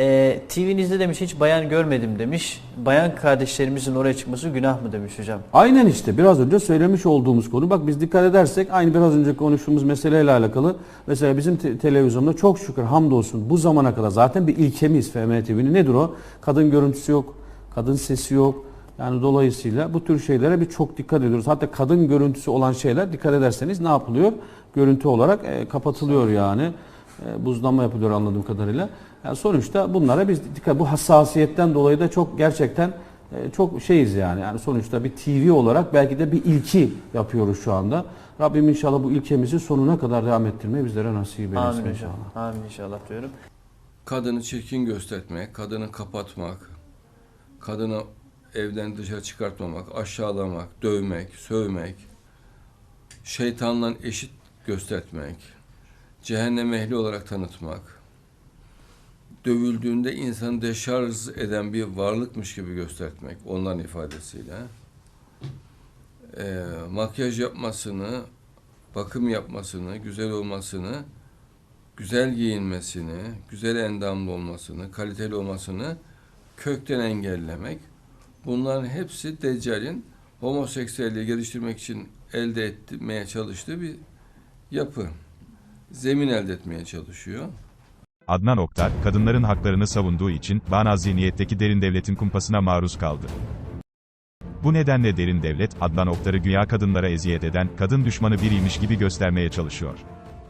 Ee, TV'nizde demiş hiç bayan görmedim demiş. Bayan kardeşlerimizin oraya çıkması günah mı demiş hocam. Aynen işte biraz önce söylemiş olduğumuz konu. Bak biz dikkat edersek aynı biraz önce konuştuğumuz meseleyle alakalı. Mesela bizim te- televizyonda çok şükür hamdolsun bu zamana kadar zaten bir ilkemiz FM TV'nin. Nedir o? Kadın görüntüsü yok, kadın sesi yok. Yani dolayısıyla bu tür şeylere bir çok dikkat ediyoruz. Hatta kadın görüntüsü olan şeyler dikkat ederseniz ne yapılıyor? Görüntü olarak e, kapatılıyor yani. E, buzlama yapılıyor anladığım kadarıyla. Yani sonuçta bunlara biz dikkat bu hassasiyetten dolayı da çok gerçekten e, çok şeyiz yani. Yani sonuçta bir TV olarak belki de bir ilki yapıyoruz şu anda. Rabbim inşallah bu ilkemizi sonuna kadar devam ettirmeyi bizlere nasip eylesin Amin hocam. inşallah. Amin inşallah diyorum. Kadını çirkin göstermek, kadını kapatmak, kadını evden dışarı çıkartmamak, aşağılamak, dövmek, sövmek, şeytanla eşit göstermek, cehennem ehli olarak tanıtmak, dövüldüğünde insanı deşarj eden bir varlıkmış gibi göstermek onların ifadesiyle. Eee, makyaj yapmasını, bakım yapmasını, güzel olmasını güzel giyinmesini, güzel endamlı olmasını, kaliteli olmasını kökten engellemek. Bunların hepsi Deccal'in homoseksüelliği geliştirmek için elde etmeye çalıştığı bir yapı. Zemin elde etmeye çalışıyor. Adnan Oktar, kadınların haklarını savunduğu için, bağnaz zihniyetteki derin devletin kumpasına maruz kaldı. Bu nedenle derin devlet, Adnan Oktar'ı güya kadınlara eziyet eden, kadın düşmanı biriymiş gibi göstermeye çalışıyor.